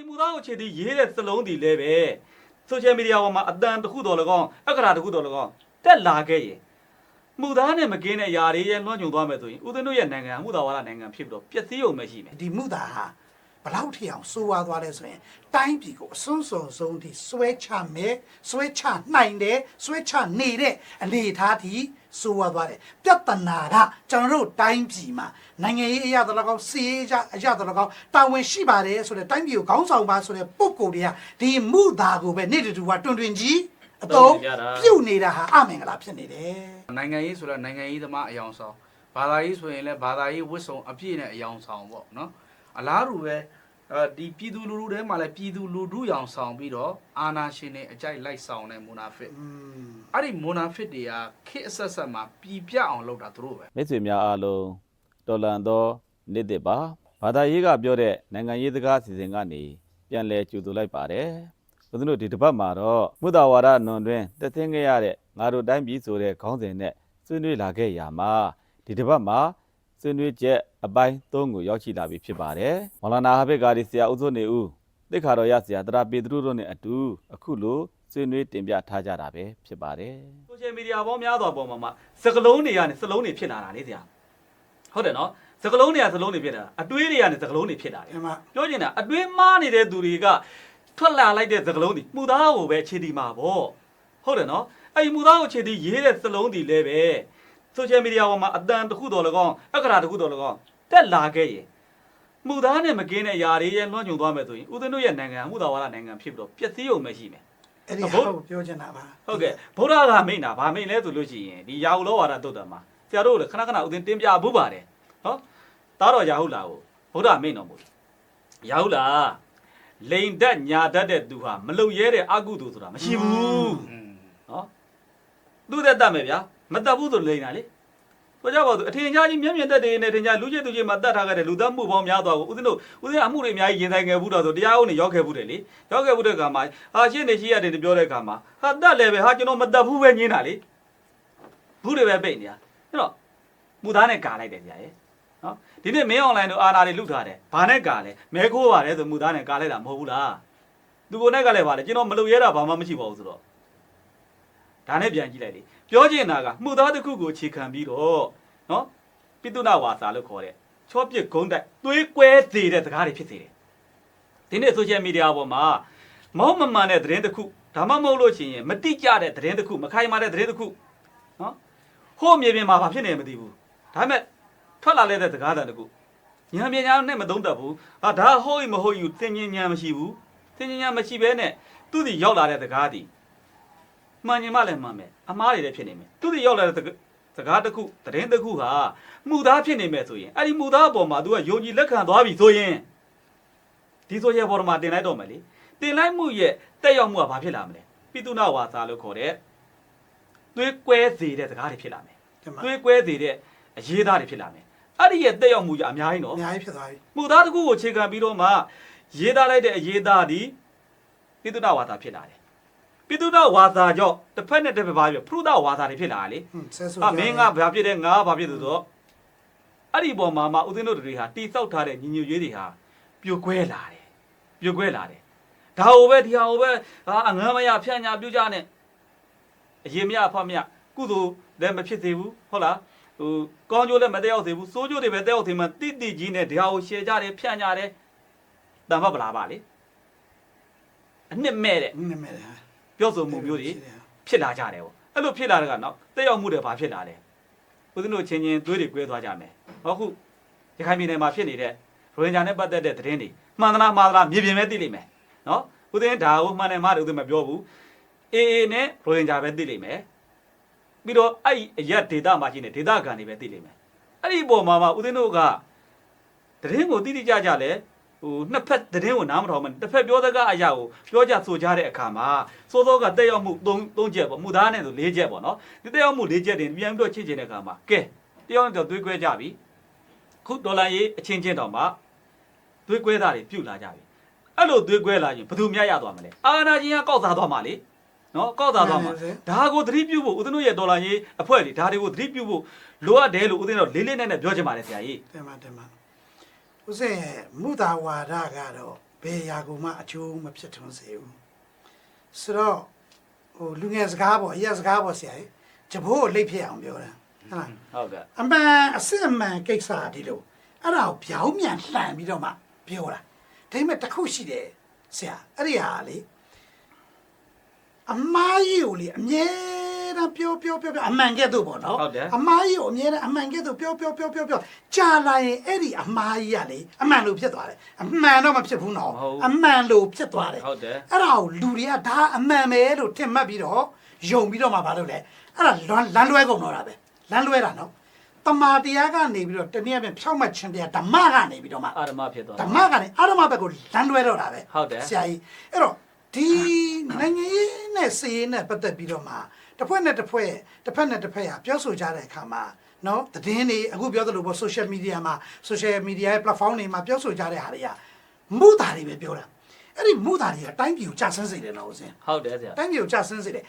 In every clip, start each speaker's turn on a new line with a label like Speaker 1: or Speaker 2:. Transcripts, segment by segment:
Speaker 1: အဲ့မူသားကိုခြေတီးရေးတဲ့စလုံးဒီလည်းပဲဆိုရှယ်မီဒီယာပေါ်မှာအတန်တစ်ခုတော်လကောင်းအက္ခရာတစ်ခုတော်လကောင်းတက်လာခဲ့ရင်မူသားနဲ့မကင်းတဲ့ຢာတွေရဲ့လွှမ်းညွန်သွားမယ်ဆိုရင်ဦးသိန်းတို့ရဲ့နိုင်ငံကမူသားဝါဒနိုင်ငံဖြစ်ပြီးတော့ပျက်စီးအောင်မရှိမယ်
Speaker 2: ဒီမှုသားဟာ ဘလောက်ထိအောင်စိုးဝါးသွားလဲဆိုရင်တိုင်းပြည်ကိုအစွန်းစုံဆုံးထိဆွဲချမယ်ဆွဲချနိုင်တယ်ဆွဲချနေတဲ့အနေအထားထိစိုးဝါးသွားတယ်ပြဿနာကကျွန်တော်တို့တိုင်းပြည်မှာနိုင်ငံရေးအရာတော်ကောင်စီရေးကြအရာတော်ကောင်တာဝန်ရှိပါတယ်ဆိုတဲ့တိုင်းပြည်ကိုခေါင်းဆောင်ပါဆိုတဲ့ပုံကိုယ်တွေကဒီမှုသားကိုပဲနေ့တူကတွင်တွင်ကြီးအတော့ပြုတ်နေတာဟာအမင်္ဂလာဖြစ်နေတယ်
Speaker 3: နိုင်ငံရေးဆိုတော့နိုင်ငံရေးသမားအယောင်ဆောင်ဘာသာရေးဆိုရင်လည်းဘာသာရေးဝတ်စုံအပြည့်နဲ့အယောင်ဆောင်ပေါ့နော်အလားတူပဲ အဲဒီပြည်သူလူထုထဲမှာလည်းပြည်သူလူထုရောင်ဆောင်ပြီးတော့အာနာရှင်တွေအကြိုက်လိုက်ဆောင်တဲ့မူနာဖစ်
Speaker 2: อืม
Speaker 3: အဲ့ဒီမူနာဖစ်တွေကခေတ်အဆက်ဆက်မှာပြည်ပြအောင်လုပ်တာသူတို့ပဲ
Speaker 4: မိတ်ဆွေများအားလုံးတော်လန်သောနေ့တစ်ပါဘာသာရေးကပြောတဲ့နိုင်ငံရေးစကားအစီအစဉ်ကနေပြန်လည်ကြိုဆိုလိုက်ပါတယ်ဘုရားတို့ဒီတစ်ပတ်မှာတော့မုဒ္ဒဝါဒနွန်တွင်တက်သိင်းခဲ့ရတဲ့ငါတို့တိုင်းပြည်ဆိုတဲ့ခေါင်းစဉ်နဲ့ဆွေးနွေးလာခဲ့ရမှာဒီတစ်ပတ်မှာ ဆွေးနွေးချက်အပိုင်း၃ကိုရောက်ရှိလာပြီဖြစ်ပါတယ်မော်လာနာဟာဘက်ကာဒီဆရာဦးစိုးနေဦးတိခါတော်ရဆရာတရာပေတရုတို့နဲ့အတူအခုလိုဆွေးနွေးတင်ပြထားကြတာပဲဖြစ်ပါတယ်
Speaker 1: ဆိုရှယ်မီဒီယာပေါ်များစွာပေါ်မှာမှစကလုံးတွေကနေစလုံးတွေဖြစ်လာတာလေဆရာဟုတ်တယ်နော်စကလုံးတွေကစလုံးတွေဖြစ်လာတာအတွေးတွေကနေစကလုံးတွေဖြစ်လာတယ်
Speaker 2: ဒီမှာ
Speaker 1: ပြောချင်တာအတွေးမှားနေတဲ့သူတွေကထွက်လာလိုက်တဲ့စကလုံးတွေမှုသားကိုပဲခြေတီမှာပေါ့ဟုတ်တယ်နော်အဲ့ဒီမှုသားကိုခြေတီရေးတဲ့စလုံးတွေလည်းပဲ ဆိုရှယ်မီဒီယာပေါ်မှာအတန်တစ်ခုတော်လကောင်းအက္ခရာတစ်ခုတော်လကောင်းတက်လာခဲ့ရင်မှုသားနဲ့မကင်းတဲ့ຢာတွေရဲ့လွှမ်းညွန်သွားမယ်ဆိုရင်ဦးသိန်းတို့ရဲ့နိုင်ငံမှုသားဝါဒနိုင်ငံဖြစ်ပြီးတော့ပျက်စီးအောင်မရှိမယ်
Speaker 2: အဲ့ဒီ
Speaker 1: ဘု
Speaker 2: ဟာကိုပြောချင်တာပါ
Speaker 1: ဟုတ်ကဲ့ဗုဒ္ဓကမိန့်တာဗာမိန့်လဲဆိုလို့ရှိရင်ဒီရာဟုလောဝါဒတုတ်တံမှာဆရာတို့လည်းခဏခဏဥစဉ်တင်ပြဘူးပါတယ်နော်တားတော်ရာဟုလာကိုဗုဒ္ဓမိန့်တော်မူတယ်ရာဟုလာလိန်တက်ညာတတ်တဲ့သူဟာမလုံရဲတဲ့အကုသိုလ်ဆိုတာမရှိဘူး
Speaker 3: อืม
Speaker 1: နော်သူ့သက်တတ်မယ်ဗျာ မတတ်ဘူးဆိုလိန်တာလေဆိုကြပါစို့အထင်ရှားကြီးမျက်မြင်သက်တွေနဲ့ထင်ရှားလူချင်းသူချင်းမှာတတ်ထားခဲ့တဲ့လူသားမှုပေါင်းများစွာကိုဦးဇင်းတို့ဦးဇင်းအမှုတွေအများကြီးရင်ဆိုင်ခဲ့ဘူးတော့ဆိုတရားဥနဲ့ရောက်ခဲ့ဘူးတယ်လေရောက်ခဲ့ဘူးတဲ့ခါမှာဟာရှင်းနေရှိရတယ်ပြောတဲ့ခါမှာဟာတတ်လည်းပဲဟာကျွန်တော်မတတ်ဘူးပဲညင်းတာလေဘူးတွေပဲပိတ်နေတာအဲ့တော့မူသားနဲ့ကာလိုက်တယ်ဗျာရဲ့နော်ဒီနေ့မင်းအွန်လိုင်းတို့အာနာတွေလုထားတယ်ဘာနဲ့ကာလဲမဲခိုးပါတယ်ဆိုမူသားနဲ့ကာလိုက်တာမဟုတ်ဘူးလားသူကိုနဲ့ကလည်းပါလေကျွန်တော်မလုပ်ရတာဘာမှမရှိပါဘူးဆိုတော့ဒါနဲ့ပြန်ကြည့်လိုက်လေ ပြောချင်တာကမှုသားတစ်ခုကိုအခြေခံပြီးတော့နော်ပိတုနာဝါစာလို့ခေါ်တဲ့ချောပစ်ဂုံးတိုက်သွေးကွဲစေတဲ့စကားတွေဖြစ်စေတယ်ဒီနေ့ဆိုရှယ်မီဒီယာပေါ်မှာမောက်မမှန်တဲ့သတင်းတစ်ခုဒါမှမဟုတ်လို့ရှိရင်မတိကျတဲ့သတင်းတစ်ခုမခိုင်မာတဲ့သတင်းတစ်ခုနော်ဟို့မြေပြင်မှာဘာဖြစ်နေမသိဘူးဒါပေမဲ့ထွက်လာတဲ့စကားတန်တစ်ခုညာပညာနဲ့မသုံးတတ်ဘူးဟာဒါဟို့မဟုတ်ယူသင်ញညာမရှိဘူးသင်ញညာမရှိဘဲနဲ့သူ့ဒီရောက်လာတဲ့စကားဒီ မှန်ရင်မှလည်းမှန်မယ်အမားတွေလည်းဖြစ်နေမယ်သူတွေရောက်လာတဲ့စစကားတစ်ခုသတင်းတစ်ခုဟာမှုသားဖြစ်နေမယ်ဆိုရင်အဲ့ဒီမှုသားအပေါ်မှာ तू ကယုံကြည်လက်ခံသွားပြီဆိုရင်ဒီဆိုရဲ့ဘော်မှာတင်လိုက်တော့မယ်လေတင်လိုက်မှုရဲ့တက်ရောက်မှုကဘာဖြစ်လာမလဲပိတုနာဝါစာလို့ခေါ်တဲ့သွေးကွဲစေတဲ့စကားတွေဖြစ်လာမယ်
Speaker 2: ဒီမှာ
Speaker 1: သွေးကွဲစေတဲ့အရေးသားတွေဖြစ်လာမယ်အဲ့ဒီရဲ့တက်ရောက်မှုကြီးအများကြီးနော်
Speaker 2: အများကြီးဖြစ်သွားပြီ
Speaker 1: မှုသားတစ်ခုကိုခြေခံပြီးတော့မှရေးသားလိုက်တဲ့အရေးသားဒီပိတုနာဝါစာဖြစ်လာတယ် ပိတုနာဝါစာကြောင့်တစ်ဖက်နဲ့တစ်ဖက်ပါပြီးဖရုဒဝါစာတွေဖြစ်လာတယ်လေ
Speaker 2: ဟွန်းဆဲဆို
Speaker 1: အမင်းကဘာဖြစ်တယ်ငါဘာဖြစ်တယ်ဆိုတော့အဲ့ဒီပေါ်မှာမှဦးသိန်းတို့တွေဟာတိဆောက်ထားတဲ့ညီညွတ်ရေးတွေဟာပြိုကွဲလာတယ်ပြိုကွဲလာတယ်ဒါဟိုပဲဒီဟာဟိုပဲဟာအငမ်းမရဖြန့်ညာပြုကြနဲ့အရင်မရအဖမရကုသိုလ်လည်းမဖြစ်သေးဘူးဟုတ်လားဟိုကောင်းကျိုးလည်းမတက်ရောက်သေးဘူးစိုးကျိုးတွေပဲတက်ရောက်သေးမှတိတိကြီးနဲ့ဒီဟာကိုရှယ်ကြတယ်ဖြန့်ကြတယ်တန်ဖတ်ပလားပါလေအနှစ်မဲ့တဲ့
Speaker 2: နည်းမဲ့တယ်ဟာ
Speaker 1: ပြောဆိုမှုမျိုးတွေဖြစ်လာကြတယ်ပေါ့အဲ့လိုဖြစ်လာတဲ့ကနောက်တက်ရောက်မှုတွေဘာဖြစ်လာလဲဦးဇင်းတို့ချင်းချင်းသွေးတွေကွဲသွားကြမယ်ဟောခုရခိုင်ပြည်နယ်မှာဖြစ်နေတဲ့ရိုဟင်ဂျာနဲ့ပတ်သက်တဲ့သတင်းတွေမှန်သလားမှားသလားမြေပြင်ပဲသိလိမ့်မယ်နော်ဦးဇင်းဒါကိုမှန်တယ်မှားတယ်ဦးဇင်းမပြောဘူးအေအေနဲ့ရိုဟင်ဂျာပဲသိလိမ့်မယ်ပြီးတော့အဲ့ဒီအရက်ဒေတာမှာရှိနေဒေတာကန်တွေပဲသိလိမ့်မယ်အဲ့ဒီအပေါ်မှာမှဦးဇင်းတို့ကသတင်းကိုတိတိကျကျလဲ ဟိုနှစ်ဖက်သတင်းကိုနားမထောင်မှတစ်ဖက်ပြောတဲ့ကအရာကိုပြောကြဆိုကြတဲ့အခါမှာစိုးစိုးကတက်ရောက်မှု၃၃ချက်ပေါ့မှုသားနဲ့ဆို၄ချက်ပေါ့နော်ဒီတက်ရောက်မှု၄ချက်တင်ပြန်ပြီးတော့ချစ်ချင်တဲ့အခါမှာကဲတယောက်နဲ့တယောက်သွေးကွဲကြပြီခုဒေါ်လာရေးအချင်းချင်းတောင်မှသွေးကွဲတာတွေပြုတ်လာကြပြီအဲ့လိုသွေးကွဲလာရင်ဘယ်သူများရသွားမလဲအာနာချင်းကကောက်စားသွားမှာလေနော်ကောက်စားသွားမှာဒါကိုသတိပြုဖို့ဦးဇင်းတို့ရဲ့ဒေါ်လာရေးအဖွဲ့တွေဒါတွေကိုသတိပြုဖို့လိုအပ်တယ်လို့ဦးဇင်းတို့လေးလေးနက်နက်ပြောချင်ပါတယ်ဆရာကြီး
Speaker 2: တင်ပါတင်ပါ ဦးစင်မူတာဝါဒကတော့ဘယ်ရာကိုမှအကျိုးမဖြစ်ထွန်းစေဘူးဆိုတော့ဟိုလူငယ်စကားပေါ့အရက်စကားပေါ့ဆရာကြီးဂျဘိုးကိုလိတ်ဖြစ်အောင်ပြောတာဟုတ်လား
Speaker 1: ဟုတ်ကဲ့
Speaker 2: အမှန်အစစ်အမှန်ကိစ္စဒီလိုအဲ့ဒါကိုဗျောင်းမြန်လှန်ပြီးတော့မှပြောတာဒါပေမဲ့တစ်ခုရှိတယ်ဆရာအဲ့ဒီဟာလေအမားကြီးကိုလေအမြဲ တမ်းပြောပြောပြောပြောအမှန်ကဲ့သို့ပေါ့နော်
Speaker 1: ဟုတ်တယ်
Speaker 2: အမားကြီးကိုအမြဲတမ်းအမှန်ကဲ့သို့ပြောပြောပြောပြောပြောကြာလာရင်အဲ့ဒီအမားကြီးကလေအမှန်လို့ဖြစ်သွားတယ်အမှန်တော့မဖြစ်ဘူးနော်
Speaker 1: မဟုတ်ဘူး
Speaker 2: အမှန်လို့ဖြစ်သွားတယ်
Speaker 1: ဟုတ်တယ်
Speaker 2: အဲ့ဒါကိုလူတွေကဒါအမှန်ပဲလို့ထင်မှတ်ပြီးတော့ယုံပြီးတော့မှဘာလုပ်လဲအဲ့ဒါလွမ်းလမ်းလွဲကုန်တော့တာပဲလမ်းလွဲတာနော်တမာတရားကနေပြီးတော့တနည်းအားဖြင့်ဖြောက်မှတ်ခြင်းတရားဓမ္မကနေပြီးတော့မှ
Speaker 1: အာရမဖြစ်သွား
Speaker 2: ဓမ္မကနေအာရမဘက်ကိုလမ်းလွဲတော့တာပဲ
Speaker 1: ဟုတ်တယ်
Speaker 2: ဆရာကြီးအဲ့တော့ဒီနိုင်ငံရေးနဲ့စီးရေးနဲ့ပတ်သက်ပြီးတော့မှ တစ်ဖွဲ့နဲ့တစ်ဖွဲ့တစ်ဖက်နဲ့တစ်ဖက်ကပြောဆိုကြတဲ့အခါမှာနော်သတင်းတွေအခုပြောသလိုပေါ့ social media မှာ social media ရဲ့ platform တွေမှာပြောဆိုကြတဲ့ဟာတွေကမူတာတွေပဲပြောတာ အဲ့ဒီမူတာတွေကတိုင်းပြည်ကိုကြာဆင်းစေတယ်နော်ဦးစင်
Speaker 1: ဟုတ်တယ်ဆရာ
Speaker 2: တိုင်းပြည်ကိုကြာဆင်းစေတယ်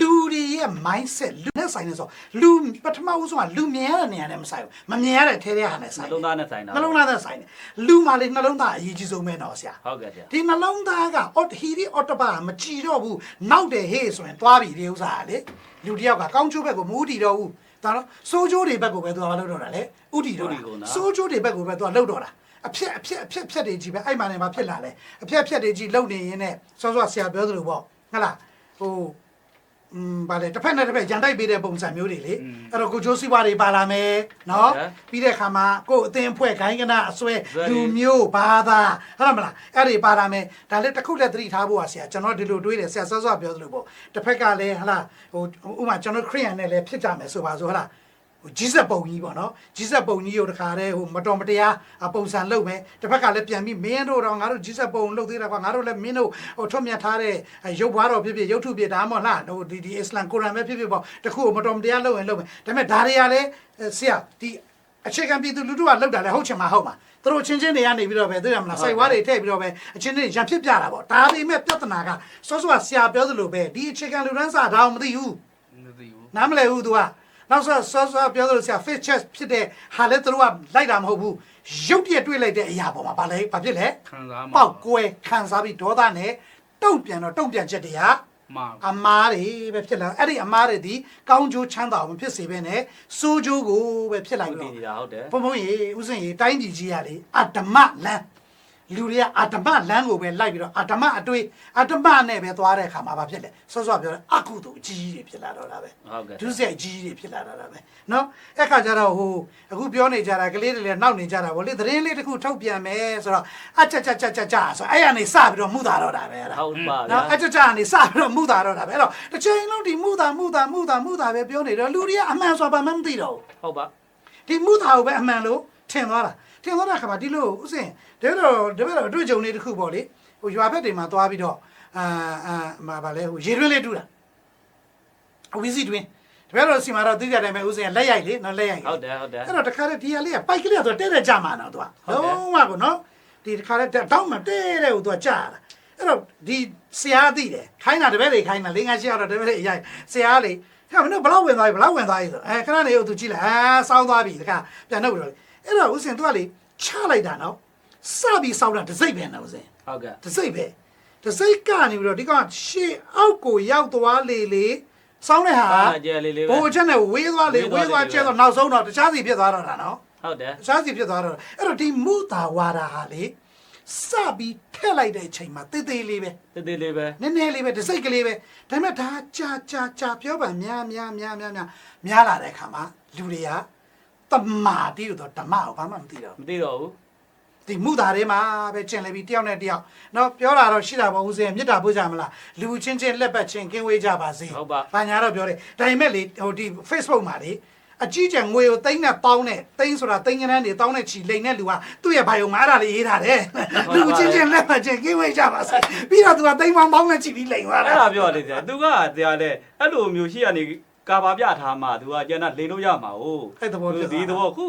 Speaker 2: လူတွေရဲ့ mindset လူနဲ့ဆိုင်နေဆိုလူပထမဦးဆုံးကလူမြင်ရတဲ့နေရာနဲ့မဆိုင်ဘူးမမြင်ရတဲ့ထဲထဲဟာနဲ့ဆိုင်
Speaker 1: နှလုံးသားနဲ့ဆိုင်တာ
Speaker 2: နှလုံးသားနဲ့ဆိုင်တယ်လူမှလေနှလုံးသားအရေးကြီးဆုံးပဲနော်ဆရာ
Speaker 1: ဟုတ်ကဲ့ဆရာ
Speaker 2: ဒီနှလုံးသားကအော်ဟီရီအော်တပါမကြည်တော့ဘူးနောက်တယ်ဟေးဆိုရင်သွားပြီဒီဥစ္စာကလေလူတစ်ယောက်ကကောင်းချိုးဘက်ကိုမူးတီတော့ဘူးဒါတော့စိုးချိုးတွေဘက်ကိုပဲသူကမလုပ်တော့တာလေဥတီတော့တာစိုးချိုးတွေဘက်ကိုပဲသူကလှုပ်တော့တာ အဖြစ်အဖြစ်အဖြစ်ဖြက်တွေကြီးပဲအဲ့မှလည်းမဖြစ်လာလဲအဖြစ်အဖြစ်တွေကြီးလုံနေရင်နဲ့စောစောဆရာပြောသလိုပေါ့ဟုတ်လားဟိုอืมဗါလေတစ်ဖက်နဲ့တစ်ဖက်ရန်တိုက်ပေးတဲ့ပုံစံမျိုးတွေလေအဲ့တော့ကိုချိုးစီးပွားတွေပါလာမယ်နော်ပြီးတဲ့အခါမှာကို့အသင်းအဖွဲ့ခိုင်းကနာအစွဲလူမျိုးဘာသာဟုတ်လားမလားအဲ့ဒီပါလာမယ်ဒါလည်းတစ်ခုလည်းသတိထားဖို့ပါဆရာကျွန်တော်ဒီလိုတွေးတယ်ဆရာစောစောပြောသလိုပေါ့တစ်ဖက်ကလည်းဟလားဟိုဥမာကျွန်တော်ခရိယန်နဲ့လည်းဖြစ်ကြမယ်ဆိုပါဆိုဟလား ဟိုကြီးဆက်ပုံကြီးပေါ့နော်ကြီးဆက်ပုံကြီးကိုတခါတည်းဟိုမတော်မတရားအပုံစံလုပ်မယ်တစ်ဖက်ကလည်းပြန်ပြီးမင်းတို့တော့ငါတို့ကြီးဆက်ပုံလုပ်သေးတာကွာငါတို့လည်းမင်းတို့ဟိုထွတ်မြတ်ထားတဲ့အဲရုပ်ဘွားတော်ဖြစ်ဖြစ်ရုပ်ထုဖြစ်ဒါမှမဟုတ်လားဟိုဒီဒီအစ္စလမ်ကုရ်အာန်ပဲဖြစ်ဖြစ်ပေါ့တခုကိုမတော်မတရားလုပ်ရင်လုပ်မယ်ဒါပေမဲ့ဒါတွေကလည်းအဲဆရာဒီအခြေခံပြည်သူလူထုကလောက်တာလည်းဟုတ်ချင်မှာဟုတ်မှာသူတို့ချင်းချင်းတွေကနေပြီးတော့ပဲသိရမလားစိုက်ဝါးတွေထည့်ပြီးတော့ပဲအချင်းချင်းရံဖြစ်ပြတာပေါ့ဒါပေမဲ့ပြဿနာကစောစောကဆရာပြောသလိုပဲဒီအခြေခံလူတန်းစာဒါအောင်မသိဘူး
Speaker 3: မသိဘူး
Speaker 2: နားမလည်ဘူး तू က နောက်ဆိုဆောဆောပြောသလိုဆရာ face check ဖြစ်တဲ့ဟာလဲသူတို့ကလိုက်တာမဟုတ်ဘူးရုပ်တရက်တွေ့လိုက်တဲ့အရာပေါ်မှာဗာလဲဘာဖြစ်လဲ
Speaker 3: ခံစားမှာ
Speaker 2: ပောက်ကွဲခံစားပြီးဒေါသနဲ့တုံ့ပြန်တော့တုံ့ပြန်ချက်တွေက
Speaker 3: မှာ
Speaker 2: အမားတွေပဲဖြစ်လာအဲ့ဒီအမားတွေဒီကောင်းကျိုးချမ်းသာအောင်မဖြစ်စေဘဲနဲ့စိုးကျိုးကိုပဲဖြစ်လိုက်
Speaker 1: ဟုတ်တ
Speaker 2: တော့
Speaker 1: ည်နေတာဟုတ်တယ်
Speaker 2: ဘုံဘုံရေဥစဉ်ရေတိုင်းပြည်ကြီးကလေအတ္တမလန်း လူတွေကအာတမလမ်းကိုပဲလိုက်ပြီးတော့အာတမအတွေ့အာတမနဲ့ပဲသွားတဲ့အခါမှာဘာဖြစ်လဲစောစောပြောတယ်အကုသိုလ်အကြီးကြီးတွေဖြစ်လာတော့တာပဲ
Speaker 1: ဟုတ်ကဲ့
Speaker 2: ဒုစရိုက်ကြီးတွေဖြစ်လာတာပဲเนาะအဲ့ခါကျတော့ဟိုအခုပြောနေကြတာကလေးတွေလည်းနောက်နေကြတာဗောလေသတင်းလေးတစ်ခုထုတ်ပြန်မယ်ဆိုတော့အချက်ချက်ချက်ချက်ချက်ဆိုအဲ့ရနေစပြီးတော့မှုတာတော့တာပဲအဲ့ဒါ
Speaker 1: ဟုတ်ပါဗျာ
Speaker 2: နော်အချက်ချက်ကနေစပြီးတော့မှုတာတော့တာပဲအဲ့တော့တစ်ချိန်လုံးဒီမှုတာမှုတာမှုတာမှုတာပဲပြောနေတော့လူတွေကအမှန်ဆိုတာမှမသိတော့ဘူး
Speaker 1: ဟုတ်ပါ
Speaker 2: ဒီမှုတာကိုပဲအမှန်လို့ထင်သွားတာ ထင်သွားတဲ့အခါမှာဒီလိုဥစဉ်တကယ်တော့တကယ်တော့အတွေ့အကြုံလေးတစ်ခုပေါ့လေဟိုရွာဘက်တွေမှာသွားပြီးတော့အာအာမှာဗာလဲဟိုရေတွင်းလေးတူးတာအဝီစီတွင်းတကယ်တော့စီမှာတော့သိကြတယ်မဲ့ဥစဉ်လက်ရိုက်လေနော်လက်ရိုက်
Speaker 1: ဟုတ်တယ်ဟုတ်တယ်
Speaker 2: အဲ့တော့တခါတည်းဒီဟာလေးကပိုက်ကလေးကတော့တဲ့တဲ့ကြမှာနော်သူက
Speaker 1: ဟုတ်တယ်
Speaker 2: လုံးဝကိုနော်ဒီတခါတည်းတောင်းမှတဲ့တဲ့ကိုသူကကြာတာအဲ့တော့ဒီဆရာသိတယ်ခိုင်းတာတပည့်တွေခိုင်းတာလေးငါရှိတော့တပည့်တွေအရိုက်ဆရာလေးဟဲ့မင်းတို့ဘလောက်ဝင်သွားပြီဘလောက်ဝင်သွားပြီဆိုအဲခဏနေကိုသူကြည့်လိုက်အာစောင်းသွားပြီတခါပြန်တော့ပြီးတော့ အဲ့တော့ဥစဉ်သူကလေချလိုက်တာနော်စပြီးစောင်းတာတစ်စိတ်ပဲနော်ဥစဉ်
Speaker 1: ဟုတ်ကဲ့
Speaker 2: တစ်စိတ်ပဲတစ်စိတ်ကနေပြီးတော့ဒီကောင်ရှေ့အောက်ကိုရောက်သွားလေလေစောင်းတဲ့ဟာ
Speaker 1: အာကျဲလေးလေးပဲ
Speaker 2: ဘိုးချက်နဲ့ဝေးသွားလေ
Speaker 1: ဝေး
Speaker 2: ဝေး
Speaker 1: သွား
Speaker 2: သွား
Speaker 1: လေ
Speaker 2: ကျဲတော့နောက်ဆုံးတော့တခြားစီဖြစ်သွားတော့တာနော်
Speaker 1: ဟုတ်တယ်
Speaker 2: တခြားစီဖြစ်သွားတော့တာအဲ့တော့ဒီမူတာဝါဒဟာလေစပြီးထက်လိုက်တဲ့အချိန်မှာတေးသေးလေးပဲ
Speaker 1: တေးသေးလေးပဲ
Speaker 2: နည်းနည်းလေးပဲတစ်စိတ်ကလေးပဲဒါပေမဲ့ဒါကြာကြာကြာပြောပါများများများများများများလာတဲ့အခါမှာလူတွေက တမာတိလို့တော့ဓမ္မကိုဘာမှမသိတော့ဘူး
Speaker 1: မသိတော့ဘူး
Speaker 2: ဒီမူတာတွေမှာပဲကျင်လေပြီးတယောက်နဲ့တယောက်နော်ပြောတာတော့ရှိတာပေါ့ဦးစင်မြစ်တာပို့ကြမလားလူချင်းချင်းလက်ပတ်ချင်းကင်းဝေးကြပါစေ
Speaker 1: ဟုတ်ပါ
Speaker 2: ဘာညာတော့ပြောတယ်ဒါပေမဲ့လေဟိုဒီ Facebook မှာလေအကြီးကျယ်ငွေကိုတိမ့်နဲ့ပေါင်းနဲ့တိမ့်ဆိုတာတိမ့်ကန်းတွေတောင်းနဲ့ချီလိန်တဲ့လူကသူ့ရဲ့ဘာယုံမှာအဲ့ဒါလေးရေးထားတယ်လူချင်းချင်းလက်ပတ်ချင်းကင်းဝေးကြပါစေပြီးတော့သူကတိမ့်ပေါင်းပေါင်းနဲ့ချီပြီးလိန်သွားတာ
Speaker 1: အဲ့ဒါပြောရတယ်ဆရာသူကတရားလဲအဲ့လိုမျိုးရှိရနေ ကာဘာပြထားမှသူကကျန်တာလိန်လို့ရမှာ哦
Speaker 2: အဲ့သဘောဖြစ်
Speaker 1: ဒီ
Speaker 2: သွား
Speaker 1: သဘောခု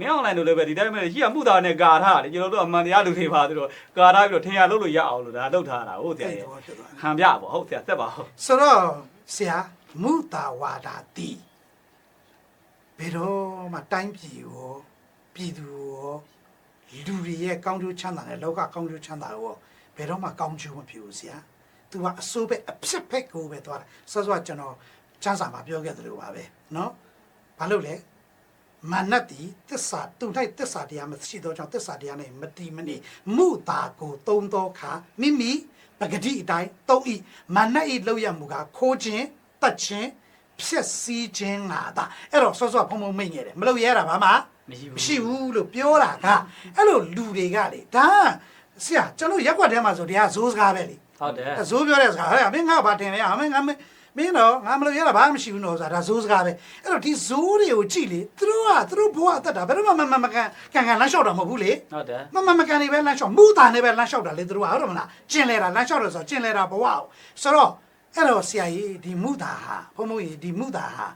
Speaker 1: မင်းအွန်လိုင်းတို့လည်းပဲဒီတိုင်းပဲရှိရမှုသားနဲ့ကာထားတယ်ကျွန်တော်တို့အမှန်တရားလူတွေပါသူတို့ကာထားပြီးတော့ထင်ရလို့လို့ရအောင်လို့ဒါလုပ်ထားတာဟုတ်တယ်
Speaker 2: အဲ့သဘောဖြစ်သွား
Speaker 1: ခံပြပေါ့ဟုတ်ဆရာသက်ပါဟုတ်
Speaker 2: ဆိုတော့ဆရာမူတာဝါဒတိဘယ်တော့မှတိုင်းပြည်ရောပြည်သူရောလူတွေရဲ့ကောင်းကျိုးချမ်းသာတဲ့လောကကောင်းကျိုးချမ်းသာကိုဘယ်တော့မှကောင်းကျိုးမဖြစ်ဘူးဆရာ။ तू ကအစိုးပဲအဖြစ်ဖက်ကိုပဲသွားတယ်။ဆောစောကကျွန်တော် ချမ်းစာမှာပြောခဲ့သလိုပါပဲနော်။ဘာလို့လဲ။မာနတိသစ္စာသူ၌သစ္စာတရားမရှိသောကြောင့်သစ္စာတရားနဲ့မတီမနေမုတာကိုသုံးသောခါမိမိပဂတိအတိုင်းသုံးဤမာနဤလောက်ရမှုကခိုးခြင်းတတ်ခြင်းဖြစ်စည်းခြင်းငါသာအဲ့တော့ဆောစောဖုံဖုံမိတ်နေတယ်မလုပ်ရတာဘာမှ
Speaker 1: မရှိဘူး
Speaker 2: မရှိဘူးလို့ပြောတာကအဲ့လိုလူတွေကလေဒါဆရာကျွန်တော်ရက်ွက်ထဲမှာဆိုတရားဇိုးစကားပဲလေ
Speaker 1: ဟုတ်တယ်
Speaker 2: ဇိုးပြောတဲ့စကားဟဲ့မင်းငါဘာတင်လဲအမင်းငါမင်း မင်းတော့ငါမလို့ရတာဘာမှမရှိဘူးနော်ဆိုတာဒါဇိုးစကားပဲအဲ့တော့ဒီဇိုးတွေကိုကြည့်လေသူတို့ကသူတို့ဘဝအသက်တာဘယ်တော့မှမမမကန်ကန်ကန်လမ်းလျှောက်တာမဟုတ်ဘူးလေ
Speaker 1: ဟုတ်တယ်
Speaker 2: မမမကန်နေပဲလမ်းလျှောက်မူတာနေပဲလမ်းလျှောက်တာလေသူတို့ကဟုတ်တယ်မလားကျင်လဲတာလမ်းလျှောက်တယ်ဆိုတော့ကျင်လဲတာဘဝကိုဆိုတော့အဲ့တော့ဆရာကြီးဒီမူတာဟာဘုံဘုံကြီးဒီမူတာဟာ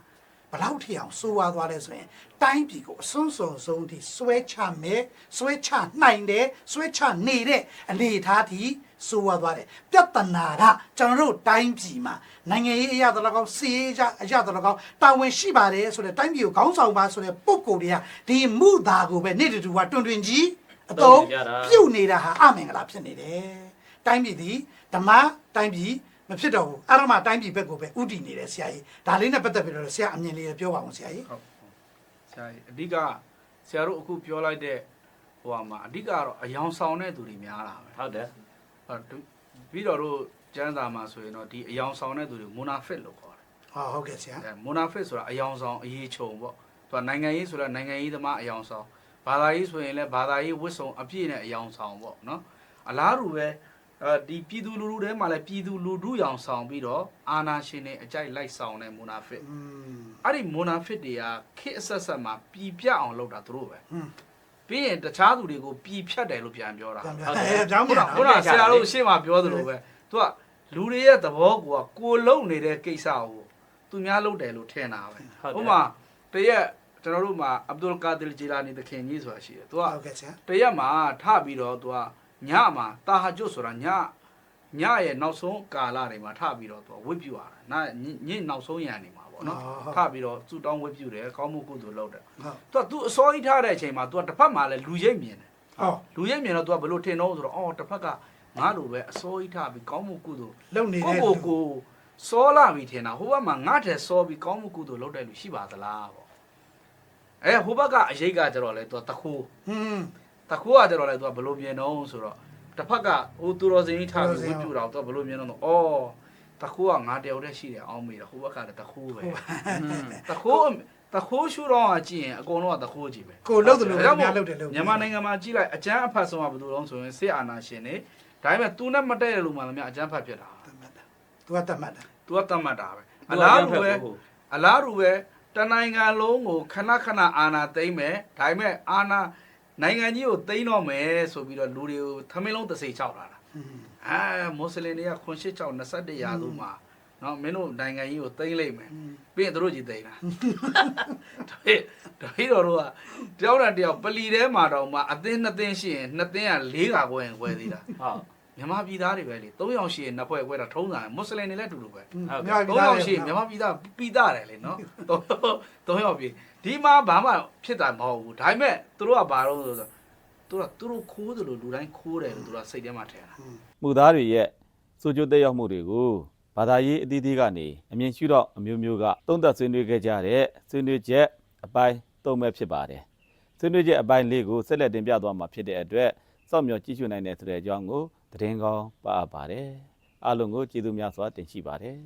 Speaker 2: ဘလောက်ထီအောင်စိုးဝါသွားလဲဆိုရင်တိုင်းပြည်ကိုအစွန်းစုံဆုံးထိစွဲချမယ်စွဲချနိုင်တယ်စွဲချနေတဲ့အနေအထားထိစိုးဝါသွားတယ်ပြဿနာကကျွန်တော်တို့တိုင်းပြည်မှာနိုင်ငံရေးအရာတော်ကောင်းစီးရေးအရာတော်ကောင်းတာဝန်ရှိပါတယ်ဆိုတဲ့တိုင်းပြည်ကိုခေါင်းဆောင်ပါဆိုတဲ့ပုံကိုယ်တွေကဒီမူတာကိုပဲနေ့တူကတွင်တွင်ကြီးအတော့ပြုတ်နေတာဟာအမင်္ဂလာဖြစ်နေတယ်တိုင်းပြည်ဒီဓမ္မတိုင်းပြည် မဖြစ်တော့ဘူးအရမတိုင်းပြည်ဘက်ကိုပဲဥတည်နေတယ်ဆရာကြီးဒါလေးနဲ့ပတ်သက်ပြီးတော့ဆရာအမြင်လေးပြောပါအောင်ဆရာကြီး
Speaker 3: ဟုတ်ဆရာကြီးအဓိကဆရာတို့အခုပြောလိုက်တဲ့ဟိုဟာမှာအဓိကကတော့အယောင်ဆောင်တဲ့သူတွေများတာပဲ
Speaker 1: ဟုတ်တယ်
Speaker 3: ဟုတ်တယ်ပြီးတော့တို့ကျမ်းစာမှာဆိုရင်တော့ဒီအယောင်ဆောင်တဲ့သူတွေမိုနာဖစ်လို့ခေါ်တယ်
Speaker 2: ဟောဟုတ်ကဲ့ဆရာ
Speaker 3: အဲမိုနာဖစ်ဆိုတာအယောင်ဆောင်အရေးချုံပေါ့သူကနိုင်ငံရေးဆိုတာနိုင်ငံရေးသမားအယောင်ဆောင်ဘာသာရေးဆိုရင်လည်းဘာသာရေးဝတ်စုံအပြည့်နဲ့အယောင်ဆောင်ပေါ့နော်အလားတူပဲ အဲဒီပြည်သူလူထုထဲမှာလည်းပြည်သူလူထုရောင်ဆောင်ပြီးတော့အာဏာရှင်တွေအကြိုက်လိုက်ဆောင်တဲ့မွနာဖစ်အဲ့ဒီမွနာဖစ်တွေကခေတ်အဆက်ဆက်မှာပြည်ပြအောင်လုပ်တာသူတို့ပဲပြီးရင်တခြားသူတွေကိုပြည်ဖြတ်တယ်လို့ပြန်ပြောတာ
Speaker 2: ဟုတ်တယ်ပြ
Speaker 3: န်
Speaker 2: ပြောတာ
Speaker 3: ဟုတ်လားဆရာတို့ရှေ့မှာပြောသလိုပဲသူကလူတွေရဲ့သဘောကကိုလုံနေတဲ့ကိစ္စကိုသူများလုပ်တယ်လို့ထင်တာပဲဥပမာတရက်ကျွန်တော်တို့မှာအဗ္ဒုလ်ကာဒီလ်ဂျီလာနီတခင်ကြီးဆိုတာရှိတယ်သူက
Speaker 2: တရ
Speaker 3: က်မှာထပြီးတော့သူက ညမှာတာဟာဂျွတ်ဆိုတာညညရဲ့နောက်ဆုံးကာလတွေမှာထပြီးတော့သူကဝတ်ပြုရတာနာညညနောက်ဆုံးရန်နေမှာပေါ့နော်ထပြီးတော့သူ့တောင်းဝတ်ပြုတယ်ကောင်းမှုကုသိုလ်လုပ်တယ်
Speaker 2: ဟုတ်
Speaker 3: သူကသူအစောကြီးထားတဲ့အချိန်မှာသူကတစ်ဖက်မှာလည်းလူရိပ်မြင်တယ်
Speaker 2: ဟော
Speaker 3: လူရိပ်မြင်တော့သူကဘယ်လိုထင်တော့ဆိုတော့အော်တစ်ဖက်ကငါလိုပဲအစောကြီးထားပြီးကောင်းမှုကုသိုလ်
Speaker 2: လုံနေ
Speaker 3: ကို
Speaker 2: တဲ့
Speaker 3: ကိုကိုစောလာပြီထင်တာဟိုဘက်မှာငါတဲ့စောပြီးကောင်းမှုကုသိုလ်လုပ်တဲ့လူရှိပါသလားပေါ့အဲဟိုဘက်ကအရေးကကြတော့လေသူကတခိုး
Speaker 2: อืม
Speaker 3: တခိုးကကြတော့လေသူကဘယ်လိုမြင်တော့ဆိုတော့တစ်ဖက်ကဟိုသူတော်စင်ကြီးထားပြီးဝတ်ပြူတော့သူကဘယ်လိုမြင်တော့အော်တခိုးကငါတယောက်တည်းရှိတယ်အောင်းမိတာဟိုဘက်ကလည်းတခိုးပဲတခိုးတခိုးရှူတော့အကြည့်ရင်အကုန်လုံးကတခိုးကြည့်ပဲ
Speaker 2: ကိုလုံတယ်လို့
Speaker 3: ဒါကြောင့်
Speaker 2: များ
Speaker 3: မို့
Speaker 2: လုံတယ်လို့
Speaker 3: မြန်မာနိုင်ငံမှာကြည့်လိုက်အကျန်းအဖတ်ဆုံးကဘယ်လိုလဲဆိုရင်စစ်အာဏာရှင်တွေဒါပေမဲ့သူနဲ့မတည့်တဲ့လူမှလည်းများအကျန်းဖတ်ဖြစ်တာ
Speaker 2: သူကတတ်မှတ်တာ
Speaker 3: သူကတတ်မှတ်တာပဲအလားတူပဲအလားတူပဲတနိုင်ငံလုံးကိုခဏခဏအာဏာသိမ်းမယ်ဒါပေမဲ့အာဏာ နိုင်ငံကြီးကိုသိမ်းတော့မယ်ဆိုပြီးတော့လူတွေကိုသမင်းလုံးတစိချောက်လာတာအဲမွတ်စလင်တွေကခွန်ရှစ်ချောက်21ရာစုမှာနော်မင်းတို့နိုင်ငံကြီးကိုသိမ်းလိုက်မယ်ပြီးရင်တို့ကြီးသိမ်းတာတို့တို့တို့ကတယောက်နဲ့တယောက်ပလီထဲမှာတော့မှအသင်းနှစ်သင်းရှိရင်နှစ်သင်းက၄ခါခွဲရင်ခွဲသေးတာ
Speaker 1: ဟုတ်
Speaker 3: မြန်မာပြည်သားတွေပဲလေ၃ယောက်ရှိရင်နှစ်ဖွဲ့ခွဲတာထုံးတာမွတ်စလင်တွေလည်းတူတူပဲ
Speaker 2: ဟုတ်ကဲ့
Speaker 3: ၃ယောက်ရှိရင်မြန်မာပြည်သားပြည်သားတယ်လေနော်၃ယောက်ပြည် ဒီမှာဘာမှဖြစ်တာမဟုတ်ဘူးဒါပေမဲ့သူတို့ကဘာလို့လဲဆိုတော့သူတို့ကသူတို့ခိုးတယ်လို့လူတိုင်းခိုးတယ်လို့သူတို့ကစိတ်ထဲမှာထင်တာ
Speaker 4: မှုသားတွေရဲ့စိုးကျိုးသက်ရောက်မှုတွေကိုဘာသာရေးအသီးသီးကနေအမြင်ရှုတော့အမျိုးမျိုးကသုံးသပ်ဆွေးနွေးခဲ့ကြတဲ့ဆွေးနွေးချက်အပိုင်းသုံးပဲဖြစ်ပါတယ်ဆွေးနွေးချက်အပိုင်းလေးကိုဆက်လက်တင်ပြသွားမှာဖြစ်တဲ့အတွက်စောင့်မျှော်ကြည့်ရှုနိုင်တဲ့ဆိုတဲ့အကြောင်းကိုသတင်းကောင်းပါအပ်ပါတယ်အားလုံးကိုကျေးဇူးများစွာတင်ရှိပါတယ်